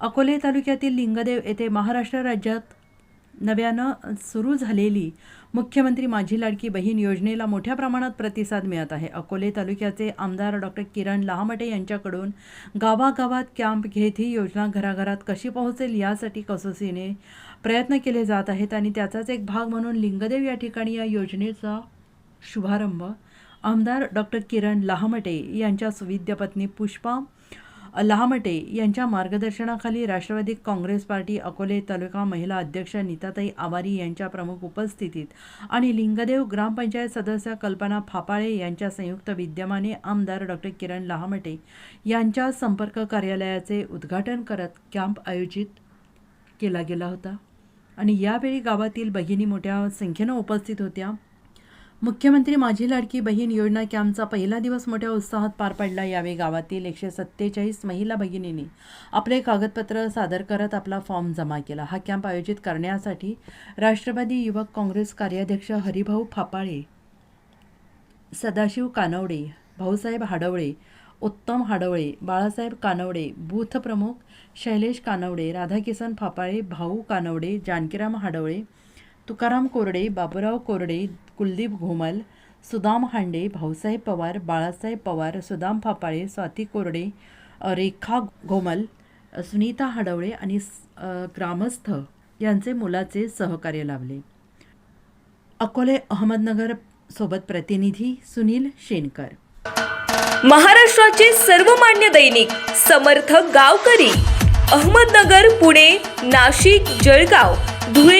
अकोले तालुक्यातील लिंगदेव येथे महाराष्ट्र राज्यात नव्यानं सुरू झालेली मुख्यमंत्री माझी लाडकी बहीण योजनेला मोठ्या प्रमाणात प्रतिसाद मिळत आहे. अकोले तालुक्याचे आमदार डॉक्टर किरण लहामटे यांच्याकडून गावागावात कॅम्प घेत ही योजना घराघरात कशी पोहोचेल यासाठी कसोसीने प्रयत्न केले जात आहेत आणि त्याचाच एक भाग म्हणून लिंगदेव या ठिकाणी या योजनेचा शुभारंभ आमदार डॉक्टर किरण लहामटे यांच्या सुविद्य पत्नी पुष्पा लहामटे यांच्या मार्गदर्शनाखाली राष्ट्रवादी काँग्रेस पार्टी अकोले तालुका महिला अध्यक्ष नीताताई आवारी यांच्या प्रमुख उपस्थितीत आणि लिंगदेव ग्रामपंचायत सदस्य कल्पना फापाळे यांच्या संयुक्त विद्यमाने आमदार डॉक्टर किरण लहामटे यांच्या संपर्क कार्यालयाचे उद्घाटन करत कॅम्प आयोजित केला गेला होता. आणि यावेळी गावातील भगिनी मोठ्या संख्येनं उपस्थित होत्या. मुख्यमंत्री माझी लाडकी बहीण योजना कॅम्पचा पहिला दिवस मोठ्या उत्साहात पार पडला यावेळी गावातील एकशे सत्तेचाळीस महिला भगिनींनी आपले कागदपत्र सादर करत आपला फॉर्म जमा केला. हा कॅम्प आयोजित करण्यासाठी राष्ट्रवादी युवक काँग्रेस कार्याध्यक्ष हरिभाऊ फापाळे सदाशिव कानवडे भाऊसाहेब हाडवळे उत्तम हाडवळे बाळासाहेब कानवडे बूथ प्रमुख शैलेश कानवडे राधाकिसन फापाळे भाऊ कानवडे जानकीराम हाडवळे तुकाराम कोरडे बाबूराव कोरडे कुलदीप घोमल सुदाम हांडे भाऊसाहेब पवार बाळासाहेब पवार सुदाम फापाळे स्वाती कोरडे रेखा घोमल सुनीता हाडवळे आणि ग्रामस्थ यांचे मुलाचे सहकार्य लाभले. अकोले अहमदनगर सोबत प्रतिनिधी सुनील शेनकर महाराष्ट्राचे सर्वमान्य दैनिक समर्थ गावकरी अहमदनगर पुणे नाशिक जळगाव धुळे